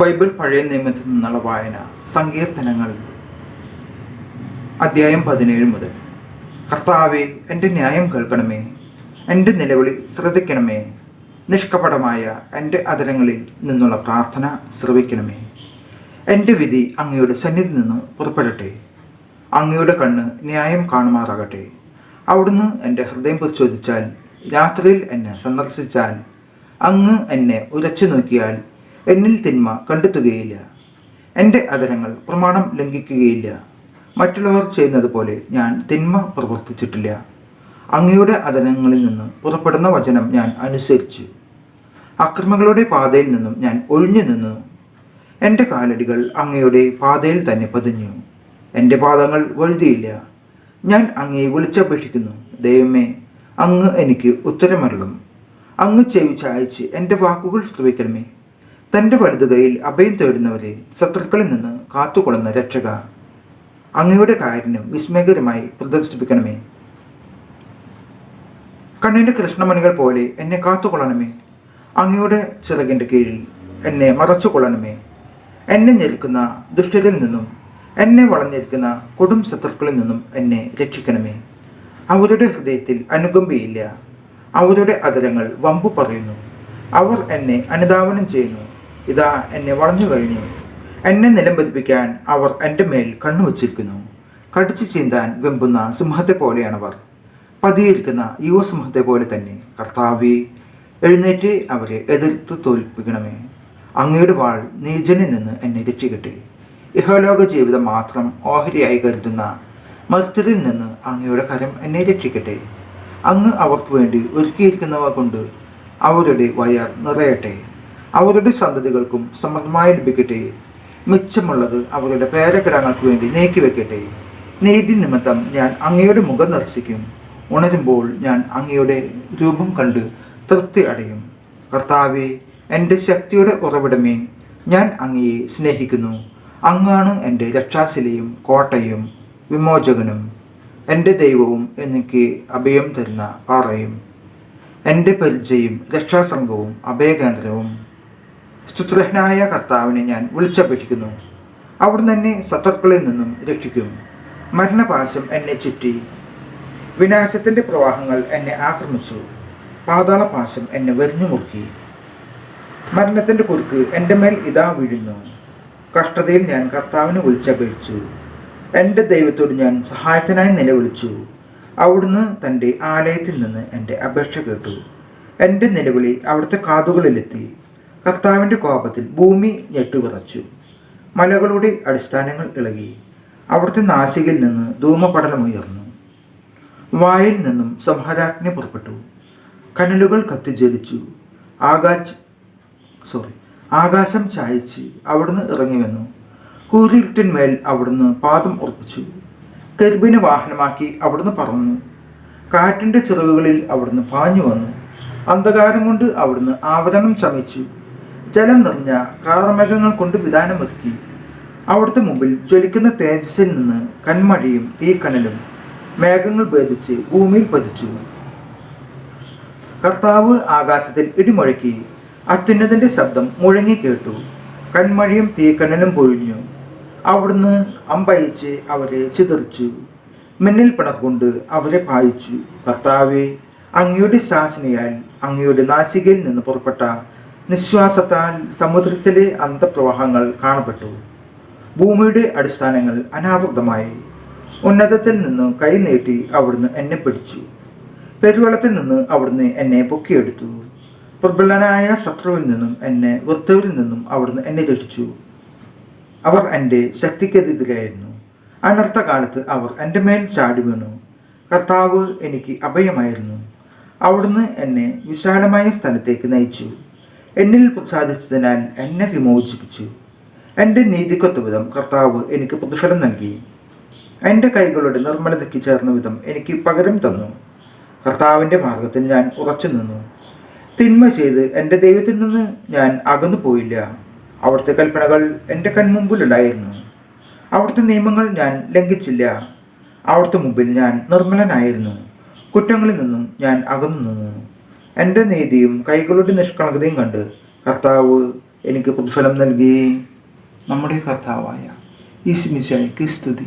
Bible പഴയ നിയമത്തിൽ നിന്നുള്ള വായന സങ്കീർത്തനങ്ങൾ അധ്യായം പതിനേഴ് മുതൽ. കർത്താവെ എന്റെ ന്യായം കേൾക്കണമേ എന്റെ നിലവിളി ശ്രദ്ധിക്കണമേ നിഷ്കപടമായ എന്റെ അതരങ്ങളിൽ നിന്നുള്ള പ്രാർത്ഥന ശ്രവിക്കണമേ. എന്റെ വിധി അങ്ങയുടെ സന്നിധി നിന്ന് പുറപ്പെടട്ടെ അങ്ങയുടെ കണ്ണ് ന്യായം കാണുമാറാകട്ടെ. അവിടുന്ന് എന്റെ ഹൃദയം പരിശോധിച്ചാൽ രാത്രിയിൽ എന്നെ സന്ദർശിച്ചാൽ അങ്ങ് എന്നെ ഉരച്ചു നോക്കിയാൽ എന്നിൽ തിന്മ കണ്ടെത്തുകയില്ല. എന്റെ അധരങ്ങൾ പ്രമാണം ലംഘിക്കുകയില്ല. മറ്റുള്ളവർ ചെയ്യുന്നത് പോലെ ഞാൻ തിന്മ പ്രവർത്തിച്ചിട്ടില്ല. അങ്ങയുടെ അധരങ്ങളിൽ നിന്ന് പുറപ്പെടുന്ന വചനം ഞാൻ അനുസരിച്ചു. അക്രമങ്ങളുടെ പാതയിൽ നിന്നും ഞാൻ ഒഴിഞ്ഞു നിന്നു. എന്റെ കാലടികൾ അങ്ങയുടെ പാതയിൽ തന്നെ പതിഞ്ഞു. എന്റെ പാദങ്ങൾ വഴുതിയില്ല. ഞാൻ അങ്ങയെ വിളിച്ചപേക്ഷിക്കുന്നു. ദൈവമേ അങ്ങ് എനിക്ക് ഉത്തരമരുളും. അങ്ങ് ചെവിച്ചയച്ച് എന്റെ വാക്കുകൾ ശ്രവിക്കണമേ. തന്റെ വലുതുകയിൽ അഭയം തേടുന്നവരെ ശത്രുക്കളിൽ നിന്ന് കാത്തുകൊള്ളുന്ന രക്ഷക അങ്ങയുടെ കാര്യം വിസ്മയകരമായി പ്രദർശിപ്പിക്കണമേ. കണ്ണിന്റെ കൃഷ്ണമണികൾ പോലെ എന്നെ കാത്തുകൊള്ളണമേ. അങ്ങയുടെ ചിറകിന്റെ കീഴിൽ എന്നെ മറച്ചുകൊള്ളണമേ. എന്നെ ഞെരുക്കുന്ന ദുഷ്ടരിൽ നിന്നും എന്നെ വളഞ്ഞിരിക്കുന്ന കൊടും ശത്രുക്കളിൽ നിന്നും എന്നെ രക്ഷിക്കണമേ. അവരുടെ ഹൃദയത്തിൽ അനുകമ്പയില്ല. അവരുടെ അതരങ്ങൾ വമ്പു പറയുന്നു. അവർ എന്നെ അനുധാവനം ചെയ്യുന്നു. ഇതാ എന്നെ വളഞ്ഞു കഴിഞ്ഞു. എന്നെ നിലംപതിപ്പിക്കാൻ അവർ എന്റെ മേൽ കണ്ണുവച്ചിരിക്കുന്നു കടിച്ചു ചീന്താൻ വെമ്പുന്ന സിംഹത്തെ പോലെയാണവർ. പതിയിരിക്കുന്ന യുവസിംഹത്തെ പോലെ തന്നെ കർത്താവി എഴുന്നേറ്റ് അവരെ എതിർത്ത് തോൽപ്പിക്കണമേ. അങ്ങയുടെ വാൾ നീചനിൽ നിന്ന് എന്നെ രക്ഷിക്കട്ടെ. ഇഹലോക ജീവിതം മാത്രം ഓഹരിയായി കരുതുന്ന മർത്തരിൽ നിന്ന് അങ്ങയുടെ കരം എന്നെ രക്ഷിക്കട്ടെ. അങ്ങ് അവർക്ക് വേണ്ടി ഒരുക്കിയിരിക്കുന്നവ കൊണ്ട് അവരുടെ വയർ നിറയട്ടെ. അവരുടെ സന്തതികൾക്കും സമൃദ്ധമായി ലഭിക്കട്ടെ. മിച്ചമുള്ളത് അവരുടെ പേരക്കിടങ്ങൾക്ക് വേണ്ടി നീക്കി വെക്കട്ടെ. നീതി നിമിത്തം ഞാൻ അങ്ങയുടെ മുഖം ദർശിക്കും. ഉണരുമ്പോൾ ഞാൻ അങ്ങയുടെ രൂപം കണ്ട് തൃപ്തി അടയും. കർത്താവെ എന്റെ ശക്തിയുടെ ഉറവിടമേ ഞാൻ അങ്ങയെ സ്നേഹിക്കുന്നു. അങ്ങാണ് എന്റെ രക്ഷാശിലയും കോട്ടയും വിമോചകനും. എന്റെ ദൈവവും എനിക്ക് അഭയം തരുന്ന പാറയും. എന്റെ പരിചയം രക്ഷാസംഘവും അഭയകേന്ദ്രവും. സ്തുത്രഹനായ കർത്താവിനെ ഞാൻ വിളിച്ചപേക്ഷിക്കുന്നു. അവിടുന്ന് എന്നെ ശത്രുക്കളിൽ നിന്നും രക്ഷിക്കും. മരണപാശം എന്നെ ചുറ്റി. വിനാശത്തിന്റെ പ്രവാഹങ്ങൾ എന്നെ ആക്രമിച്ചു. പാതാളപാശം എന്നെ വെറിഞ്ഞു മുറുക്കി. മരണത്തിന്റെ കുറുക്ക് എന്റെ മേൽ ഇതാ വീഴുന്നു. കഷ്ടതയിൽ ഞാൻ കർത്താവിനെ വിളിച്ചപേക്ഷിച്ചു. എന്റെ ദൈവത്തോട് ഞാൻ സഹായത്തിനായി നിലവിളിച്ചു. അവിടുന്ന് തന്റെ ആലയത്തിൽ നിന്ന് എന്റെ അപേക്ഷ കേട്ടു. എന്റെ നിലവിളി അവിടുത്തെ കാതുകളിലെത്തി. കർത്താവിന്റെ കോപത്തിൽ ഭൂമി ഞെട്ടുവിറച്ചു മലകളുടെ അടിസ്ഥാനങ്ങൾ ഇളകി. അവിടുത്തെ നാസികയിൽ നിന്ന് ധൂമപടലമുയർന്നു വായിൽ നിന്നും സംഹാരാജ്ഞ പുറപ്പെട്ടു. കനലുകൾ കത്തിജ്വലിച്ചു ആകാശ് സോറി ആകാശം ചായച്ച് അവിടുന്ന് ഇറങ്ങി വന്നു. കൂരിരുട്ടിന്മേൽ അവിടുന്ന് പാദം ഉറപ്പിച്ചു. കരുവിനെ വാഹനമാക്കി അവിടുന്ന് പറന്നു. കാറ്റിന്റെ ചിറവുകളിൽ അവിടുന്ന് പാഞ്ഞു വന്നു. അന്ധകാരം കൊണ്ട് അവിടുന്ന് ആവരണം ചമച്ചു ജലം നിറഞ്ഞ കാർമേഘങ്ങൾ കൊണ്ട് വിധാനമൊരുക്കി. അവിടുത്തെ മുമ്പിൽ ജ്വലിക്കുന്ന തേജസ്സിൽ നിന്ന് കന്മഴയും തീക്കണലും മേഘങ്ങൾ ഭേദിച്ച് ഭൂമിയിൽ പതിച്ചു. കർത്താവ് ആകാശത്തിൽ ഇടിമുഴക്കി അത്യുന്നതിന്റെ ശബ്ദം മുഴങ്ങി കേട്ടു. കന്മഴയും തീക്കണലും പൊഴിഞ്ഞു. അവിടുന്ന് അമ്പയച്ച് അവരെ ചിതറിച്ചു. മിന്നൽ പിണർകൊണ്ട് അവരെ പായിച്ചു. കർത്താവെ അങ്ങയുടെ ശാസനയാൽ അങ്ങയുടെ നാസികയിൽ നിന്ന് പുറപ്പെട്ട നിശ്വാസത്താൽ സമുദ്രത്തിലെ അന്തപ്രവാഹങ്ങൾ കാണപ്പെട്ടു. ഭൂമിയുടെ അടിസ്ഥാനങ്ങൾ അനാവൃതമായി. ഉന്നതത്തിൽ നിന്ന് കൈ നീട്ടി അവിടുന്ന് എന്നെ പിടിച്ചു. പെരുവെള്ളത്തിൽ നിന്ന് അവിടുന്ന് എന്നെ പൊക്കിയെടുത്തു. പ്രബലനായ ശത്രുവിൽ നിന്നും എന്നെ വൃത്തവിൽ നിന്നും അവിടുന്ന് എന്നെ രക്ഷിച്ചു. അവർ എന്റെ ശക്തിക്കെതിരായിരുന്നു. അനർത്ഥ കാലത്ത് അവർ എന്റെ മേൽ ചാടി വീണു. കർത്താവ് എനിക്ക് അഭയമായിരുന്നു. അവിടുന്ന് എന്നെ വിശാലമായ സ്ഥലത്തേക്ക് നയിച്ചു. എന്നിൽ സാധിച്ചതിനാൽ എന്നെ വിമോചിപ്പിച്ചു. എന്റെ നീതിക്കൊത്ത വിധം കർത്താവ് എനിക്ക് പ്രതിഫലം നൽകി. എന്റെ കൈകളുടെ നിർമ്മലതയ്ക്ക് ചേർന്ന വിധം എനിക്ക് പകരം തന്നു. കർത്താവിന്റെ മാർഗത്തിൽ ഞാൻ ഉറച്ചു നിന്നു. തിന്മ ചെയ്ത് എന്റെ ദൈവത്തിൽ നിന്ന് ഞാൻ അകന്നു പോയില്ല. അവിടുത്തെ കൽപ്പനകൾ എന്റെ കൺമുമ്പിലുണ്ടായിരുന്നു. അവിടുത്തെ നിയമങ്ങൾ ഞാൻ ലംഘിച്ചില്ല. അവിടുത്തെ മുമ്പിൽ ഞാൻ നിർമ്മലനായിരുന്നു. കുറ്റങ്ങളിൽ നിന്നും ഞാൻ അകന്നു നിന്നു. എന്റെ നീതിയും കൈകളുടെ നിഷ്കളങ്കതയും കണ്ട് കർത്താവ് എനിക്ക് പ്രതിഫലം നൽകി. നമ്മുടെ കർത്താവായ ഈസ്മിശായിക്ക് സ്തുതി.